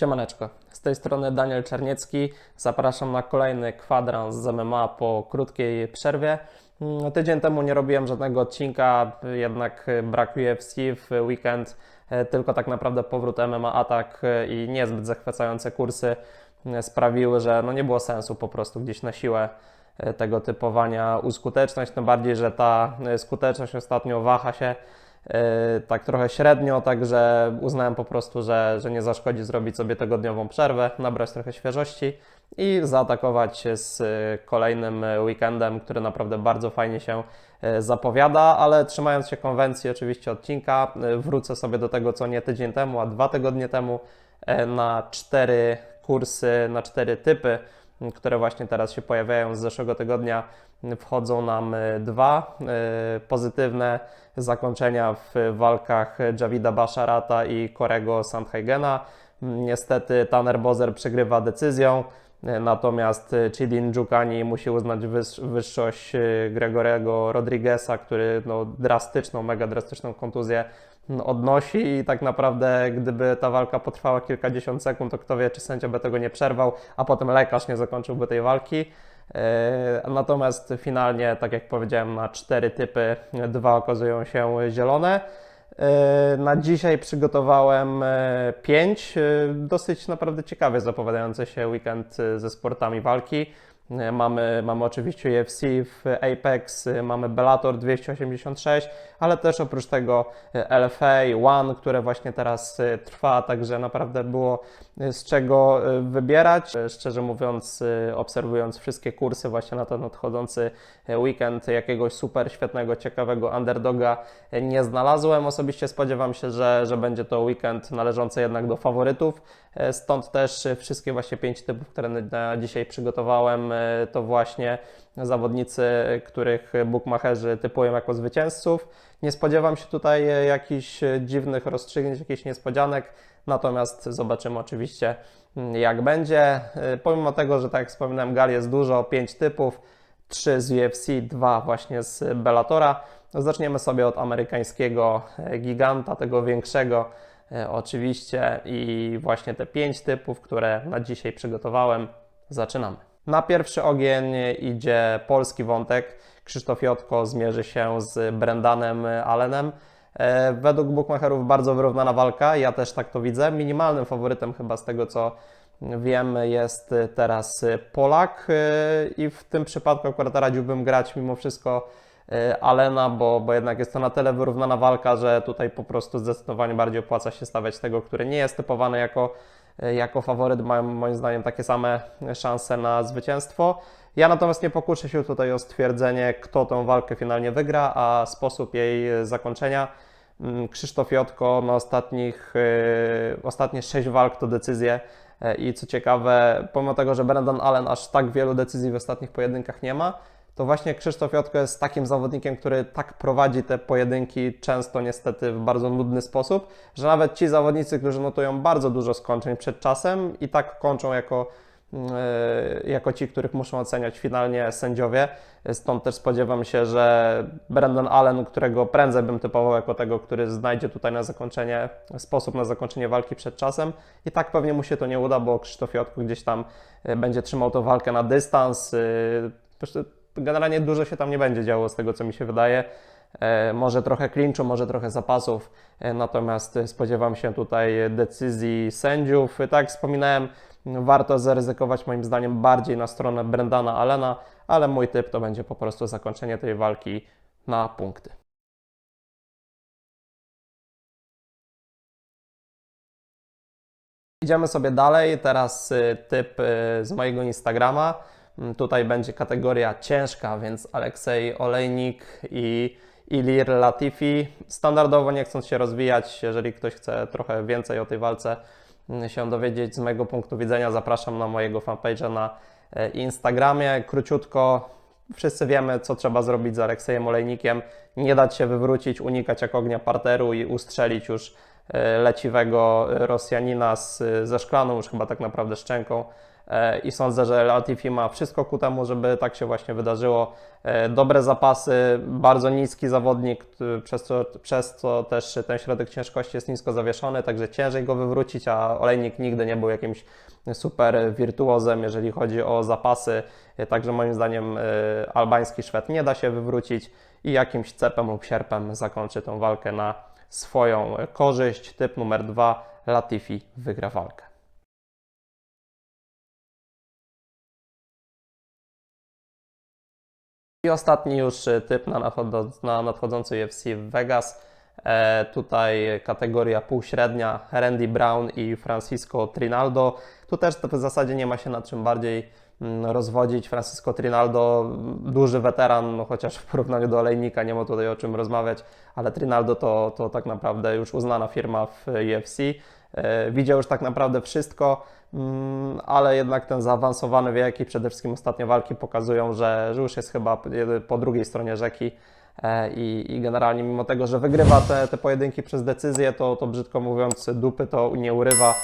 Siemaneczko, z tej strony Daniel Czerniecki. Zapraszam na kolejny kwadrans z MMA po krótkiej przerwie. Mm, Tydzień temu nie robiłem żadnego odcinka, jednak brak UFC w weekend, e, tylko tak naprawdę powrót MMA Atak e, i niezbyt zachwycające kursy e, sprawiły, że no nie było sensu po prostu gdzieś na siłę tego typowania uskuteczność, tym bardziej, że ta skuteczność ostatnio waha się tak trochę średnio, także uznałem po prostu, że, że nie zaszkodzi zrobić sobie tygodniową przerwę, nabrać trochę świeżości i zaatakować z e, kolejnym e, weekendem, który naprawdę bardzo fajnie się e, zapowiada, ale trzymając się konwencji oczywiście odcinka, e, wrócę sobie do tego, co nie tydzień temu, a dwa tygodnie temu e, na cztery kursy, na cztery typy, które właśnie teraz się pojawiają z zeszłego tygodnia. Wchodzą nam e, dwa e, pozytywne zakończenia w walkach Javida Basharata i Korego Sandhagena. Niestety Tanner Bozer przegrywa decyzją, e, natomiast Chidin Dżukani musi uznać wyż, wyższość Gregorego Rodrigueza, który no, drastyczną, mega drastyczną kontuzję odnosi i tak naprawdę gdyby ta walka potrwała kilkadziesiąt sekund, to kto wie, czy sędzia by tego nie przerwał, a potem lekarz nie zakończyłby tej walki. E, Natomiast finalnie, tak jak powiedziałem, na cztery typy, dwa okazują się zielone. E, Na dzisiaj przygotowałem e, pięć dosyć naprawdę ciekawie zapowiadający się weekend ze sportami walki. E, Mamy, mamy oczywiście UFC w Apex, e, mamy Bellator 286, ale też oprócz tego e, LFA One, które właśnie teraz e, trwa, także naprawdę było e, z czego e, wybierać. E, Szczerze mówiąc, e, obserwując wszystkie kursy właśnie na ten nadchodzący e, weekend, jakiegoś super świetnego, ciekawego underdoga e, nie znalazłem. Osobiście spodziewam się, że, że będzie to weekend należący jednak do faworytów. Stąd też wszystkie właśnie pięć typów, które na- dzisiaj przygotowałem, to właśnie zawodnicy, których bookmacherzy typują jako zwycięzców. Nie spodziewam się tutaj e, jakichś e, dziwnych rozstrzygnięć, jakichś niespodzianek, natomiast zobaczymy oczywiście mm, jak będzie. E, Pomimo tego, że tak jak wspominałem, gal jest dużo, pięć typów, trzy z UFC, dwa właśnie z Bellatora. Zaczniemy sobie od amerykańskiego giganta, tego większego oczywiście i właśnie te pięć typów, które na dzisiaj przygotowałem, zaczynamy. Na pierwszy ogień idzie polski wątek. Krzysztof Jotko zmierzy się z Brendanem Allenem. E, Według bookmacherów bardzo wyrównana walka, ja też tak to widzę. Minimalnym faworytem chyba z tego co wiem jest teraz Polak e, i w tym przypadku akurat radziłbym grać mimo wszystko e, Alena, bo, bo jednak jest to na tyle wyrównana walka, że tutaj po prostu zdecydowanie bardziej opłaca się stawiać tego, który nie jest typowany jako, jako faworyt. Mają moim zdaniem takie same szanse na zwycięstwo. Ja natomiast nie pokuszę się tutaj o stwierdzenie, kto tą walkę finalnie wygra, a sposób jej zakończenia. Mm, Krzysztof Jotko na ostatnich, e, ostatnie sześć walk to decyzje E, i co ciekawe, pomimo tego, że Brendan Allen aż tak wielu decyzji w ostatnich pojedynkach nie ma, to właśnie Krzysztof Jotko jest takim zawodnikiem, który tak prowadzi te pojedynki często niestety w bardzo nudny sposób, że nawet ci zawodnicy, którzy notują bardzo dużo skończeń przed czasem i tak kończą jako e, jako ci, których muszą oceniać finalnie sędziowie. Stąd też spodziewam się, że Brandon Allen, którego prędzej bym typował jako tego, który znajdzie tutaj na zakończenie sposób na zakończenie walki przed czasem. I tak pewnie mu się to nie uda, bo Krzysztof Jotko gdzieś tam e, będzie trzymał tą walkę na dystans. E, Generalnie dużo się tam nie będzie działo z tego, co mi się wydaje. E, Może trochę klinczu, może trochę zapasów, e, natomiast e, spodziewam się tutaj decyzji sędziów. E, Tak wspominałem, warto zaryzykować moim zdaniem bardziej na stronę Brendana Allena, ale mój typ to będzie po prostu zakończenie tej walki na punkty. Idziemy sobie dalej. Teraz y, typ z mojego Instagrama. Mm, Tutaj będzie kategoria ciężka, więc Aleksej Olejnik i Ilir Latifi. Standardowo, nie chcąc się rozwijać, jeżeli ktoś chce trochę więcej o tej walce mm, się dowiedzieć z mojego punktu widzenia, zapraszam na mojego fanpage'a na e, Instagramie. Króciutko, wszyscy wiemy, co trzeba zrobić z Aleksejem Olejnikiem. Nie dać się wywrócić, unikać jak ognia parteru i ustrzelić już leciwego Rosjanina z, ze szklaną, już chyba tak naprawdę szczęką. E, I sądzę, że Latifi ma wszystko ku temu, żeby tak się właśnie wydarzyło. E, Dobre zapasy, bardzo niski zawodnik, przez co, przez co też ten środek ciężkości jest nisko zawieszony, także ciężej go wywrócić, a olejnik nigdy nie był jakimś super wirtuozem, jeżeli chodzi o zapasy. E, Także moim zdaniem e, albański Szwed nie da się wywrócić i jakimś cepem lub sierpem zakończy tą walkę na swoją korzyść. Typ numer dwa, Latifi wygra walkę. I ostatni już typ na nadchodzący UFC w Vegas. E, tutaj kategoria półśrednia Randy Brown i Francisco Trinaldo. Tu też w zasadzie nie ma się nad czym bardziej mm, rozwodzić. Francisco Trinaldo, mm, duży weteran, no chociaż w porównaniu do Olejnika nie ma tutaj o czym rozmawiać, ale Trinaldo to, to tak naprawdę już uznana firma w UFC. E, Widział już tak naprawdę wszystko, mm, ale jednak ten zaawansowany wiek i przede wszystkim ostatnie walki pokazują, że już jest chyba po drugiej stronie rzeki. E, I, I generalnie, mimo tego, że wygrywa te, te pojedynki przez decyzję, to, to brzydko mówiąc, dupy to nie urywa.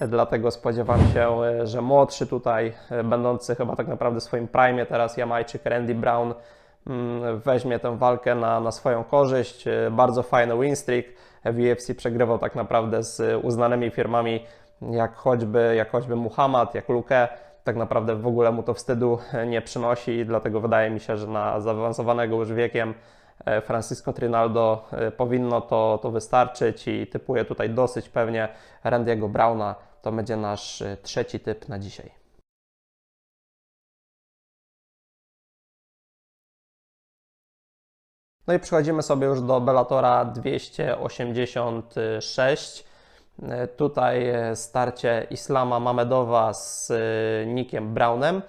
E, Dlatego spodziewam się, e, że młodszy tutaj, będący chyba tak naprawdę w swoim prime teraz Jamajczyk Randy Brown, mm, weźmie tę walkę na, na swoją korzyść. Bardzo fajny win streak. W przegrywał tak naprawdę z uznanymi firmami, jak choćby, jak choćby Muhammad, jak Luke. Tak naprawdę w ogóle mu to wstydu e, nie przynosi dlatego wydaje mi się, że na zaawansowanego już wiekiem e, Francisco Trinaldo e, powinno to, to wystarczyć i typuję tutaj dosyć pewnie Randy'ego Browna. To będzie nasz trzeci typ na dzisiaj. No i przechodzimy sobie już do Bellatora 286. E, Tutaj e, starcie Islama Mamedowa z e, Nickiem Brownem.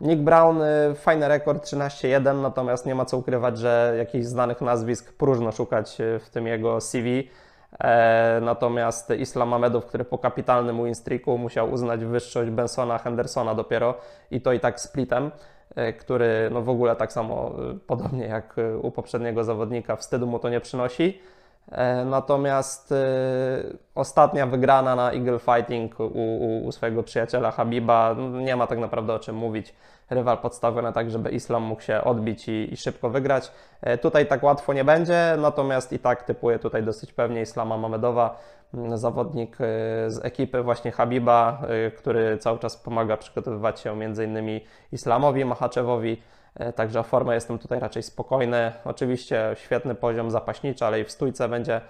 Nick Brown, fajny rekord 13-1, natomiast nie ma co ukrywać, że jakichś znanych nazwisk próżno szukać w tym jego CV. Natomiast Islam Mamedow, który po kapitalnym win streaku musiał uznać wyższość Bensona Hendersona dopiero i to i tak splitem, który no w ogóle tak samo podobnie jak u poprzedniego zawodnika wstydu mu to nie przynosi. E, Natomiast e, ostatnia wygrana na Eagle Fighting u, u, u swojego przyjaciela Habiba, no, nie ma tak naprawdę o czym mówić. Rywal podstawiony tak, żeby Islam mógł się odbić i, i szybko wygrać. E, Tutaj tak łatwo nie będzie, natomiast i tak typuję tutaj dosyć pewnie Islama Mamedowa, m, zawodnik z ekipy właśnie Habiba, który cały czas pomaga przygotowywać się innymi Islamowi Machaczewowi. E, Także o formę jestem tutaj raczej spokojny. Oczywiście świetny poziom zapaśniczy, ale i w stójce będzie,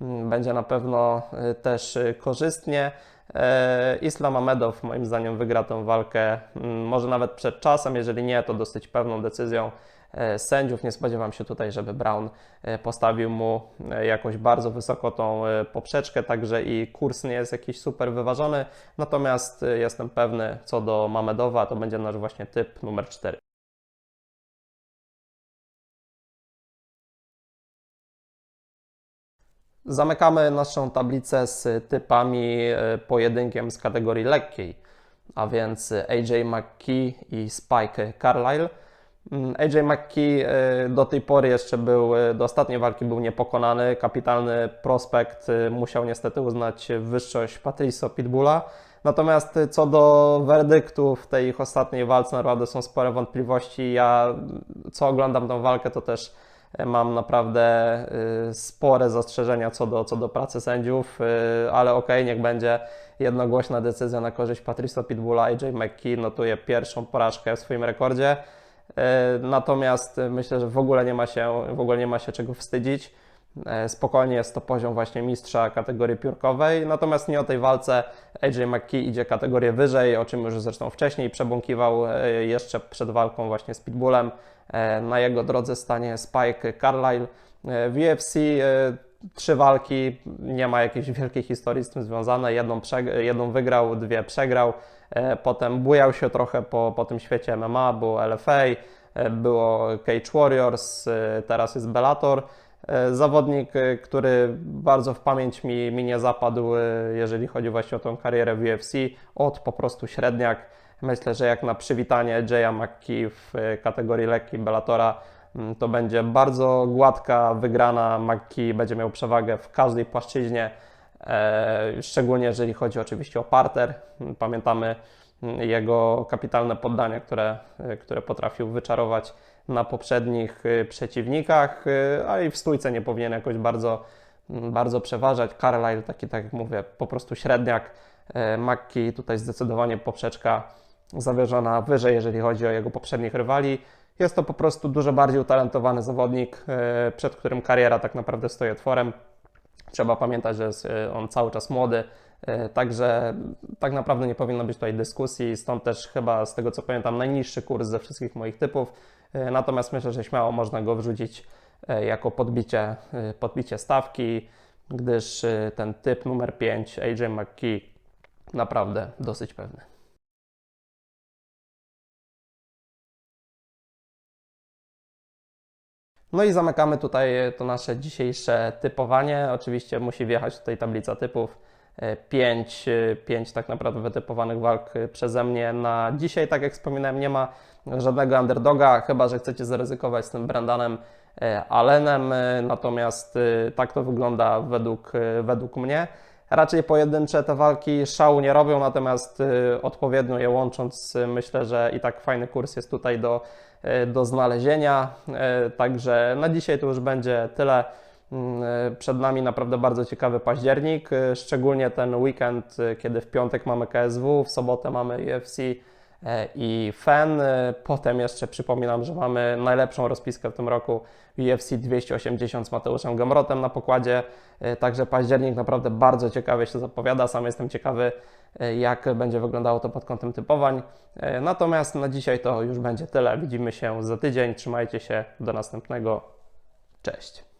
mm, będzie na pewno e, też e, korzystnie. Islam Amedow moim zdaniem wygra tę walkę, mm, może nawet przed czasem, jeżeli nie, to dosyć pewną decyzją sędziów. Nie spodziewam się tutaj, żeby Brown postawił mu jakoś bardzo wysoko tą poprzeczkę, także i kurs nie jest jakiś super wyważony. Natomiast jestem pewny co do Mamedowa, to będzie nasz właśnie typ numer 4. Zamykamy naszą tablicę z typami e, pojedynkiem z kategorii lekkiej, a więc AJ McKee i Spike Carlyle. Mm, AJ McKee e, do tej pory jeszcze był, e, do ostatniej walki był niepokonany. Kapitalny prospekt musiał niestety uznać wyższość Patricio Pitbulla. Natomiast co do werdyktu w tej ich ostatniej walce naprawdę są spore wątpliwości. Ja co oglądam tą walkę to też mam naprawdę y, spore zastrzeżenia co do, co do pracy sędziów, y, ale okej, niech będzie jednogłośna decyzja na korzyść Patricio Pitbulla. AJ McKee notuje pierwszą porażkę w swoim rekordzie. Y, Natomiast myślę, że w ogóle nie ma się, w ogóle nie ma się czego wstydzić. Spokojnie jest to poziom właśnie mistrza kategorii piórkowej, natomiast nie o tej walce AJ McKee idzie kategorię wyżej, o czym już zresztą wcześniej przebąkiwał jeszcze przed walką właśnie z Pitbullem. E, Na jego drodze stanie Spike Carlyle. E, W UFC e, trzy walki, nie ma jakiejś wielkiej historii z tym związanej. Jedną, jedną wygrał, dwie przegrał. Potem bujał się trochę po, po tym świecie MMA, było LFA, było Cage Warriors, teraz jest Bellator. Zawodnik, który bardzo w pamięć mi, mi nie zapadł, jeżeli chodzi właśnie o tą karierę w UFC, od po prostu średniak. Myślę, że jak na przywitanie Jaya McKee w e, kategorii lekkiej Bellatora, mm, to będzie bardzo gładka wygrana. McKee będzie miał przewagę w każdej płaszczyźnie. e, szczególnie jeżeli chodzi oczywiście o parter. Pamiętamy mm, jego kapitalne poddania, które, e, które potrafił wyczarować na poprzednich e, przeciwnikach, a i w stójce nie powinien jakoś bardzo, mm, bardzo przeważać. Carlyle taki, tak jak mówię, po prostu średniak. E, Macki tutaj zdecydowanie poprzeczka zawyżona wyżej, jeżeli chodzi o jego poprzednich rywali. Jest to po prostu dużo bardziej utalentowany zawodnik, e, przed którym kariera tak naprawdę stoi otworem. Trzeba pamiętać, że jest e, on cały czas młody, także tak naprawdę nie powinno być tutaj dyskusji, stąd też chyba z tego co pamiętam najniższy kurs ze wszystkich moich typów. Natomiast myślę, że śmiało można go wrzucić jako podbicie, podbicie stawki, gdyż ten typ numer 5 AJ McKee naprawdę dosyć pewny. No i zamykamy tutaj to nasze dzisiejsze typowanie. Oczywiście musi wjechać tutaj tablica typów. 5, 5 tak naprawdę wytypowanych walk przeze mnie na dzisiaj. Tak jak wspominałem, nie ma żadnego underdoga, chyba że chcecie zaryzykować z tym Brandanem e, Allenem. E, Natomiast e, tak to wygląda według, e, według mnie. Raczej pojedyncze te walki szału nie robią, natomiast e, odpowiednio je łącząc, e, myślę, że i tak fajny kurs jest tutaj do, e, do znalezienia. Także na dzisiaj to już będzie tyle. Mm, Przed nami naprawdę bardzo ciekawy październik, szczególnie ten weekend, kiedy w piątek mamy KSW, w sobotę mamy UFC i FEN. E, Potem jeszcze przypominam, że mamy najlepszą rozpiskę w tym roku UFC 280 z Mateuszem Gamrotem na pokładzie. E, Także październik naprawdę bardzo ciekawie się zapowiada. Sam jestem ciekawy, e, jak będzie wyglądało to pod kątem typowań. E, Natomiast na dzisiaj to już będzie tyle. Widzimy się za tydzień. Trzymajcie się. Do następnego. Cześć.